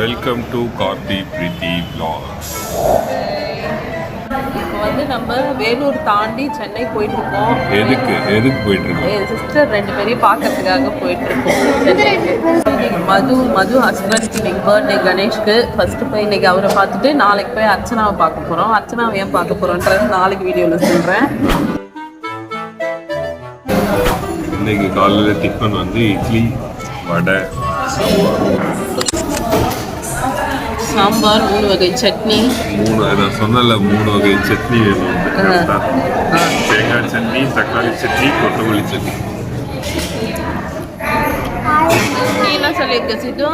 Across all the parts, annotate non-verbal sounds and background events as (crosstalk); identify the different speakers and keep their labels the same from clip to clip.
Speaker 1: Welcome to Karthi Preethi vlogs.
Speaker 2: இப்போ வந்து நம்ம வேலூர் தாண்டி சென்னை போயிட்டு இருக்கோம்
Speaker 1: எதுக்கு? எதுக்கு போயிட்டு இருக்கோம்
Speaker 2: என் சிஸ்டர் ரெண்டு பேரையும் பார்க்கறதுக்காக போயிட்டு இருக்கோம் மது மது ஹஸ்பண்ட்க்கு இன்னைக்கு பர்த்டே கணேஷ்க்கு. ஃபர்ஸ்ட் போய் இன்னைக்கு அவரை பார்த்துட்டு நாளைக்கு போய் அர்ச்சனாவை பார்க்க போறோம். அர்ச்சனாவை ஏன் பார்க்க போறோன்றது நாளைக்கு வீடியோவில் சொல்றேன்.
Speaker 1: இன்னைக்கு காலையில் டிஃபன் வந்து இட்லி வடை.
Speaker 2: சாம்பார் மூணு வகை சட்னி.
Speaker 1: மூணு நான் சொன்னல மூணு வகை சட்னி வேணும்? தேங்காய் சட்னி தக்காளி சட்னி கொத்தமல்லி சட்னி.
Speaker 2: என்ன சொல்லியிருக்க சித்து?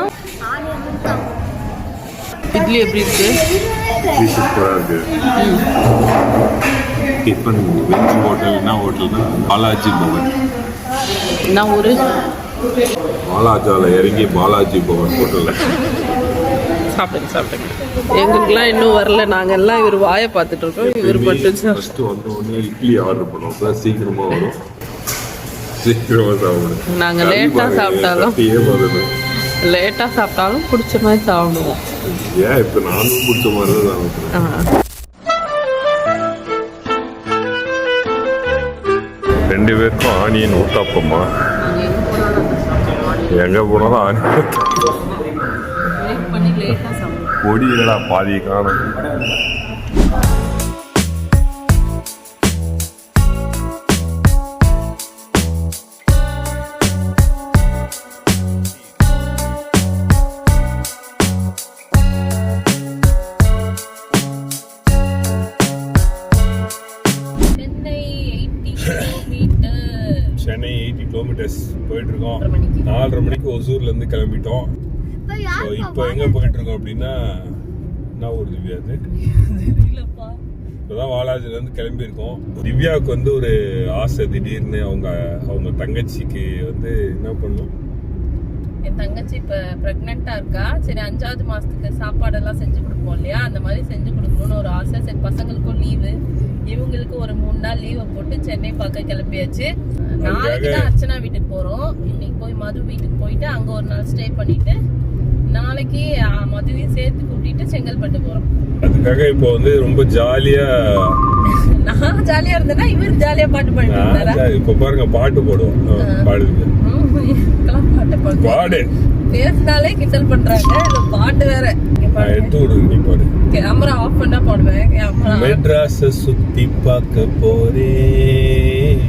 Speaker 2: இட்லி எப்படி இருக்கு?
Speaker 1: இட்லி சூப்பராக இருக்கு. டிஃபன் வெஜ் ஹோட்டல் என்ன ஹோட்டல்னா பாலாஜி பவன்.
Speaker 2: என்ன ஊரு?
Speaker 1: பாலாஜால இறங்கி பாலாஜி பவன் ஹோட்டலில்.
Speaker 2: சாப்பிடுங்க சாப்பிடுங்க. எங்களுக்குலாம் இன்னும் வரல. நாங்க எல்லாம் இவர் வாயை பார்த்துட்டு இருக்கோம் இவர் மட்டும்
Speaker 1: ஃபர்ஸ்ட் வந்த உடனே இட்லி ஆர்டர் பண்ணோம். அப்பதான் சீக்கிரமா வரும். சீக்கிரமா சாப்பிடுங்க.
Speaker 2: நாங்க லேட்டா சாப்பிட்டாலும்
Speaker 1: கத்தியே வருது
Speaker 2: லேட்டா சாப்பிட்டாலும் பிடிச்ச மாதிரி சாப்பிடுவோம்.
Speaker 1: ஏன் இப்ப நானும் பிடிச்ச மாதிரி தான் சாப்பிடுறேன்?
Speaker 2: ஆ.
Speaker 1: ரெண்டு பேருக்கும் ஆனியன் ஊத்தாப்பம்மா. எங்க போனாலும் ஆனியன் ஊத்தாப்பம். இல்லடா பாதி காணும்.
Speaker 2: சென்னை எயிட்டி
Speaker 1: கிலோமீட்டர்ஸ் போயிட்டு இருக்கோம்
Speaker 2: நாலரை மணிக்கு.
Speaker 1: நாலரை மணிக்கு ஒசூர்ல இருந்து கிளம்பிட்டோம். ஸோ இப்போ எங்க போயிட்டு இருக்கோம் அப்படின்னா என்ன ஊர் திவ்யா. அது இப்போதான் வாலாஜில இருந்து கிளம்பியிருக்கோம். திவ்யாவுக்கு வந்து ஒரு ஆசை திடீர்னு அவங்க அவங்க தங்கச்சிக்கு வந்து என்ன பண்ணும்?
Speaker 2: என் தங்கச்சி இப்ப பிரெக்னெண்டா இருக்கா? சரி அஞ்சாவது மாசத்துக்கு சாப்பாடெல்லாம் செஞ்சு கொடுப்போம் இல்லையா? அந்த மாதிரி செஞ்சு கொடுக்கணும்னு ஒரு ஆசை. சரி பசங்களுக்கும் லீவு இவங்களுக்கு ஒரு மூணு நாள் லீவை போட்டு சென்னை பார்க்க கிளம்பியாச்சு. நாளைக்கு தான் அர்ச்சனா வீட்டுக்கு போறோம். இன்னைக்கு போய் மது வீட்டுக்கு போயிட்டு அங்க ஒரு நாள் ஸ்டே பண்ணிட்டு நாளைக்கு ஆ, மதுவையும் சேர்த்து கூட்டிட்டு செங்கல்பட்டு போறோம்.
Speaker 1: அதுக்காக இப்போ வந்து ரொம்ப ஜாலியா
Speaker 2: நான் ஜாலியா இருந்தேன்னா இவர் ஜாலியா பாட்டு பாடிட்டு
Speaker 1: இப்போ பாருங்க பாட்டு போடுவோம்.
Speaker 2: இதெல்லாம் பாட்டு பாடு.
Speaker 1: பாடு.
Speaker 2: பேசினாலே கிண்டல் பண்றாங்க. இதுல பாட்டு வேற.
Speaker 1: எடுத்து விடுங்க நீ பாடு.
Speaker 2: கேமரா ஆஃப் பண்ணா பாடுவேன்.
Speaker 1: மெட்ராஸ சுத்தி பார்க்க போறேன்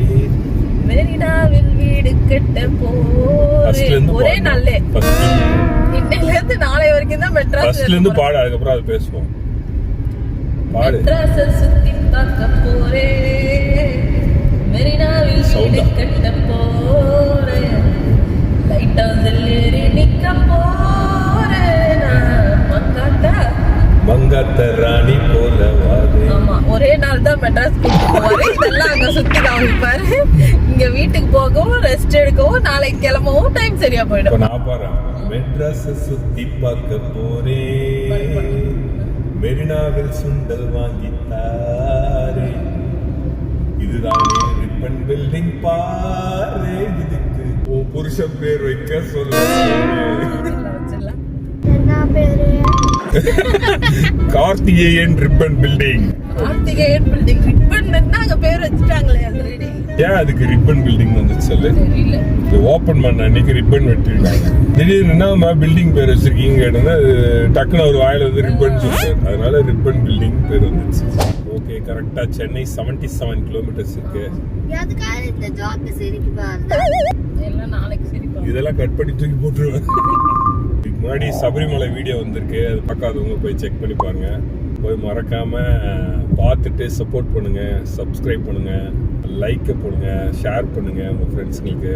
Speaker 2: மெரினாவில் வீடு கட்ட போறேன் ஒரே
Speaker 1: பாடு.
Speaker 2: இன்னையில இருந்து நாளை வரைக்கும் தான் மெட்ராஸ்
Speaker 1: ஃபர்ஸ்ட்ல இருந்து பாடு அதுக்கப்புறம் அது பேசுவோம். பாடு.
Speaker 2: மெட்ராஸ சுத்தி பார்க்க போறேன் மெரினாவில் வீடு? கட்ட போறேன் லைட் ஹவுஸில் ஏறி நிக்க போறேன் மக்காட்டா
Speaker 1: மங்காத்த? ராணி போல
Speaker 2: ஆமா ஒரே நாள் தான் மெட்ராஸ் கூட்டிட்டு போவாரு. இதெல்லாம் அங்க சுத்தி காமிப்பாரு. இங்க போகவும் ரெஸ்ட் எடுக்கவும் நாளைக்கு கிளம்பவும் டைம் சரியா போயிடும்.
Speaker 1: நான் பாடுறேன் மெட்ராஸ சுத்தி பார்க்க போறேன் மெரினாவில் சுண்டல் வாங்கி தாரே இதுதானே ரிப்பன் பில்டிங் பாரு இதுக்கு உன் புருஷன் பேர் வைக்க சொல்ல. (laughs) Karthikeyan ribbon building.
Speaker 2: Karthikeyan building ribbon அங்க பேர் வச்சுட்டாங்களே ஆல்ரெடி
Speaker 1: ஏன் அதுக்கு ரிப்பன் பில்டிங் வந்துச்சு சொல்லு? இது ஓப்பன் பண்ண அன்னைக்கு ரிப்பன் வெட்டிருக்காங்க. திடீர்னு என்ன பில்டிங் பேர் வச்சிருக்கீங்க கேட்டோன்னா அது டக்குன்னு ஒரு வாயில வந்து ரிப்பன் சொல்லிட்டாரு அதனால ரிப்பன் பில்டிங் பேர் வந்துச்சு. ஓகே கரெக்டா சென்னை 77 செவன் கிலோமீட்டர்ஸ் இருக்கு இதெல்லாம் கட் பண்ணி தூக்கி போட்டுருவேன். இதுக்கு முன்னாடி சபரிமலை வீடியோ வந்திருக்கு. அது பார்க்காதவங்க போய் செக் பண்ணி பாருங்க. போய் மறக்காம பார்த்துட்டு சப்போர்ட் பண்ணுங்க சப்ஸ்கிரைப் பண்ணுங்க லைக்கை போடுங்க ஷேர் பண்ணுங்க உங்க ஃப்ரெண்ட்ஸுங்களுக்கு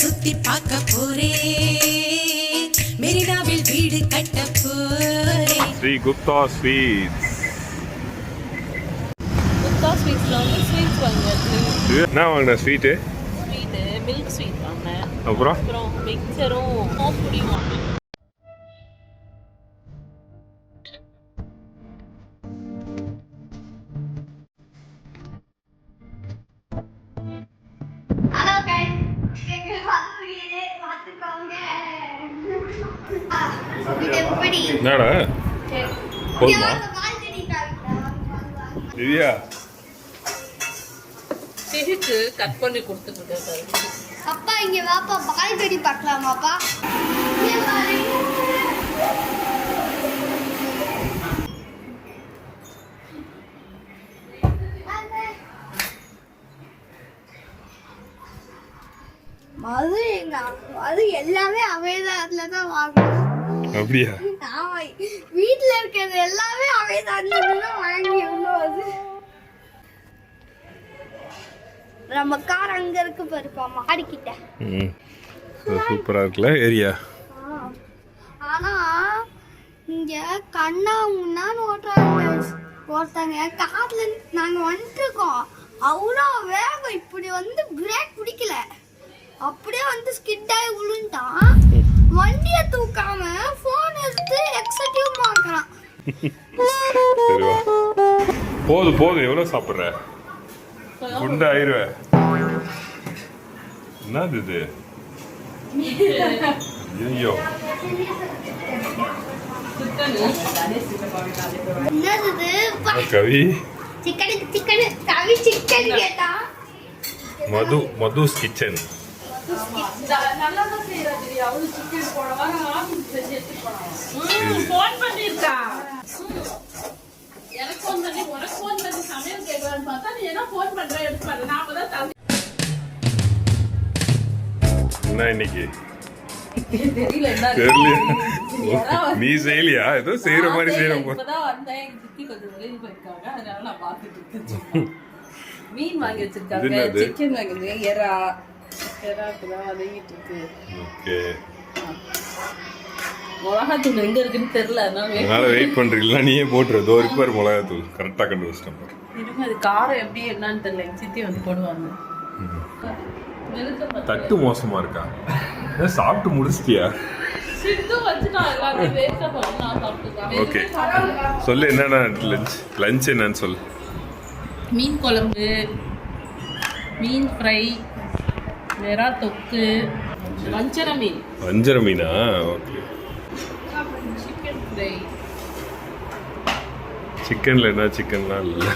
Speaker 3: சுத்தி பார்க்க போறேன். மெரினாவில் வீடு கட்ட போறேன்.
Speaker 1: ஸ்ரீ குப்தா ஸ்வீட்ஸ்.
Speaker 2: முத்தா ஸ்வீட்ஸ்ல வந்து ஸ்வீட்ஸ் வாங்கினேன்
Speaker 1: என்ன வாங்கின ஸ்வீட்டு?
Speaker 2: ஸ்வீட்டு மில்க் ஸ்வீட் வாங்கினேன்.
Speaker 1: அப்புறம்?
Speaker 2: அப்புறம் மிக்சரும் வாங்கினேன்.
Speaker 1: என்னடா? போதுமா? திவ்யா.
Speaker 2: கட் பண்ணி கொடுத்துட்டு
Speaker 4: அப்பா இங்க வாப்பா பால்கனி பார்க்கலாமாப்பா இங்க பாரு. மது எங்க அது எல்லாமே அமேசான்ல தான் வாங்கணும்.
Speaker 1: அப்படியா?
Speaker 4: ஆமா வீட்ல இருக்கிறது எல்லாமே அமேசான்ல தான் வாங்கி அது. நம்ம கார் அங்க இருக்கு பாருப்பா மாடிக்கிட்ட.
Speaker 1: ம். சூப்பராக இருக்குல்ல ஏரியா?
Speaker 4: ஆனா இங்க கண்ணா முன்னான்னு ஓட்டுறாங்க. ஒருத்தங்க கார்ல நாங்க வந்துருக்கோம். அவ்வளோ வேகம் இப்படி வந்து பிரேக் பிடிக்கல. அப்படியே வந்து ஸ்கிட் ஆகி விழுந்துட்டான் வண்டியை தூக்காம போன் எடுத்து எக்ஸட்டிவ் மாக்குறான்
Speaker 1: சரி வா. போதும் போதும் எவ்வளோ சாப்பிட்ற? குண்டு ஆயிருவேன் என்னது இது? ஐயோ Kavi?
Speaker 4: Chicken chicken. Kavi chicken கேட்டா.
Speaker 1: மது மதுஸ் கிச்சன்.
Speaker 2: போன பண்ணிருக்கா எனக்கு ஃபோன் பண்ணி உனக்கு ஃபோன் பண்ணி சமையல் கேட்கலான்னு பார்த்தா நீ என்ன ஃபோன் பண்ற? எடுத்து பாரு. நாம தான் தள்ளி
Speaker 1: என்ன இன்னைக்கு?
Speaker 2: தெரியல என்ன
Speaker 1: தெரியல நீ செய்யலையா? ஏதோ செய்யற மாதிரி செய்யற
Speaker 2: மீன் வாங்கி வச்சிருக்காங்க? சிக்கன் வாங்கி எறா. எறாக்கு தான் வதங்கிட்டு இருக்கு
Speaker 1: ஓகே
Speaker 2: மிளகாத்தூள் எங்க இருக்குன்னு தெரியல அதனால wait
Speaker 1: அதனால வெயிட் பண்றீங்களா? நீயே போட்டுரு. தோ இருப்பார் மிளகாத்தூள் கரெக்டாக கண்டுபிடிச்சிட்டேன் பாரு.
Speaker 2: இருங்க அது காரம் எப்படி என்னன்னு தெரியல. சித்தி வந்து போடுவாங்க.
Speaker 1: தட்டு மோசமா இருக்கா? சாப்பிட்டு முடிச்சிட்டியா. ஓகே சொல்லு என்னென்ன லஞ்ச் லஞ்ச் என்னன்னு சொல்லு.
Speaker 2: மீன் குழம்பு மீன் ஃப்ரை வெறா தொக்கு. வஞ்சர மீன்.
Speaker 1: வஞ்சர மீனா? ஓகே.
Speaker 2: சிக்கன் ஃப்ரை
Speaker 1: சிக்கன்ல என்ன சிக்கன்லாம் இல்லை.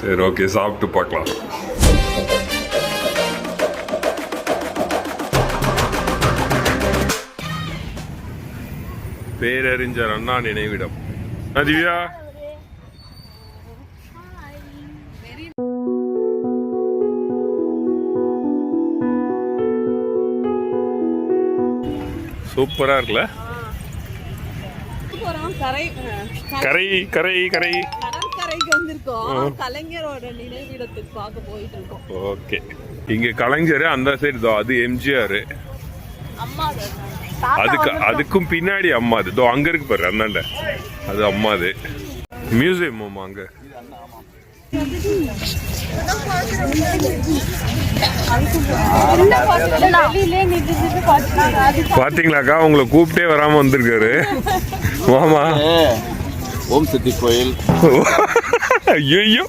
Speaker 1: சரி ஓகே சாப்பிட்டு பார்க்கலாம். பேரறிஞர் அண்ணா நினைவிடம். திவ்யா சூப்பரா இருக்குல்ல?
Speaker 5: கரை
Speaker 1: கரை கரை கரை
Speaker 5: கடற்கரைக்கு வந்திருக்கோம். கலைஞரோட நினைவிடத்துக்கு பார்க்க போயிட்டு இருக்கோம்
Speaker 1: ஓகே. இங்க கலைஞர் அந்த சைடு தான் அது எம்ஜிஆர். அதுக்கு அதுக்கும் பின்னாடி அம்மா அது இதோ அங்க இருக்கு பாரு அந்தாண்ட அது அம்மா அது மியூசியம் அம்மா அங்க. பாத்தீங்களாக்கா? உங்களை கூப்பிட்டே வராம வந்திருக்காரு. மாமா
Speaker 6: ஓம் சக்தி கோயில்.
Speaker 1: ஐயோ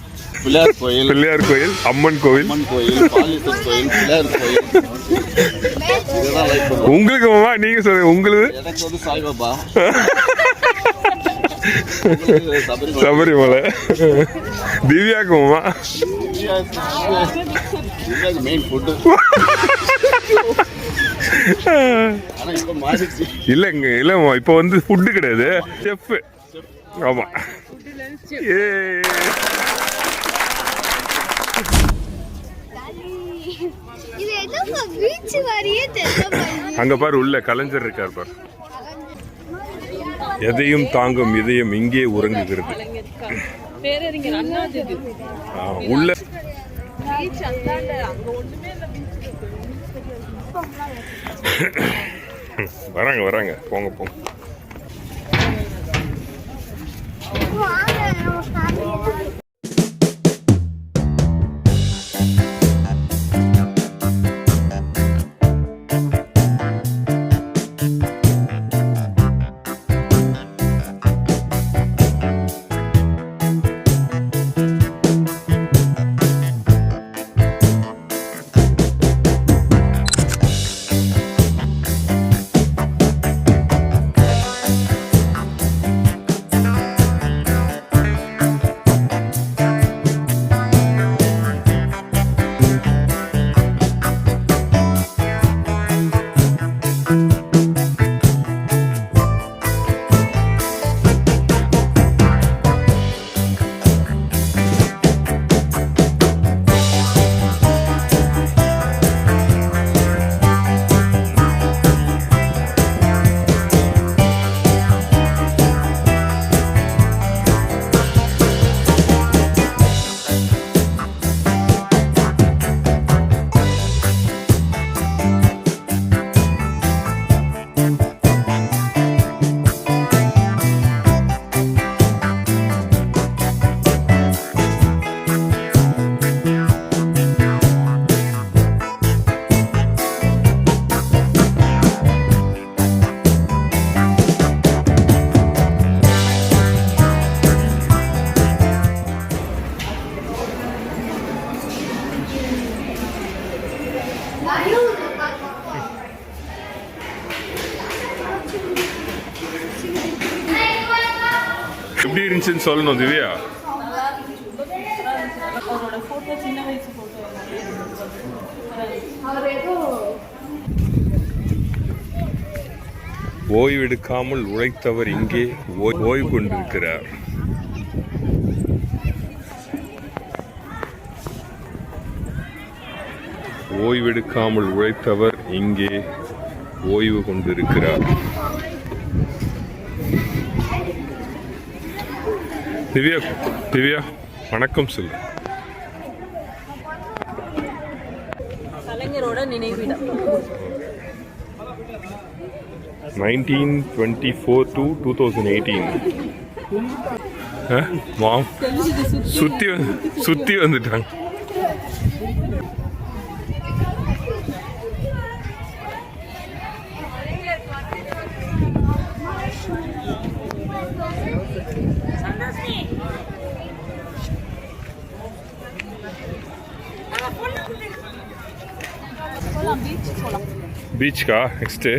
Speaker 6: பிள்ளையார் கோயில்.
Speaker 1: பிள்ளையார் கோயில் அம்மன் கோயில்
Speaker 6: அம்மன் கோயில் பாலீஸ்வரர் கோயில் பிள்ளையார் கோயில்.
Speaker 1: உங்களுக்கு மாமா நீங்க சொல்லுங்க உங்களுக்கு
Speaker 6: எனக்கு வந்து சாய்பாபா. (laughs) சபரிமலை.
Speaker 1: திவ்யாக்கு மாமா.
Speaker 6: மெயின் ஃபுட்டு
Speaker 1: இல்லைங்க இல்லைம்மா இப்போ வந்து ஃபுட்டு கிடையாது. செஃப் ஆமா. ஏ
Speaker 4: இது எதுவும் பீச் மாதிரியே தெரியல
Speaker 1: அங்க பாரு உள்ள கலைஞர் இருக்கார் பாரு. எதையும் தாங்கும் இதயம் இங்கே உறங்குகிறது. உள்ள வராங்க வராங்க. போங்க போங்க. எப்படி இருந்துச்சுன்னு சொல்லணும் திவ்யா. ஓய்வெடுக்காமல் உழைத்தவர் இங்கே ஓய்- ஓய்வு கொண்டிருக்கிறார் ஓய்வெடுக்காமல் உழைத்தவர் இங்கே ஓய்வு கொண்டிருக்கிறார். திவ்யா திவ்யா வணக்கம் சொல்லு
Speaker 5: கலைஞரோட நினைவிடம்.
Speaker 1: Nineteen twenty four to two thousand eighteen மாம் சுத்தி வந்து சுத்தி வந்துட்டாங்க.
Speaker 5: बीच
Speaker 1: का स्टे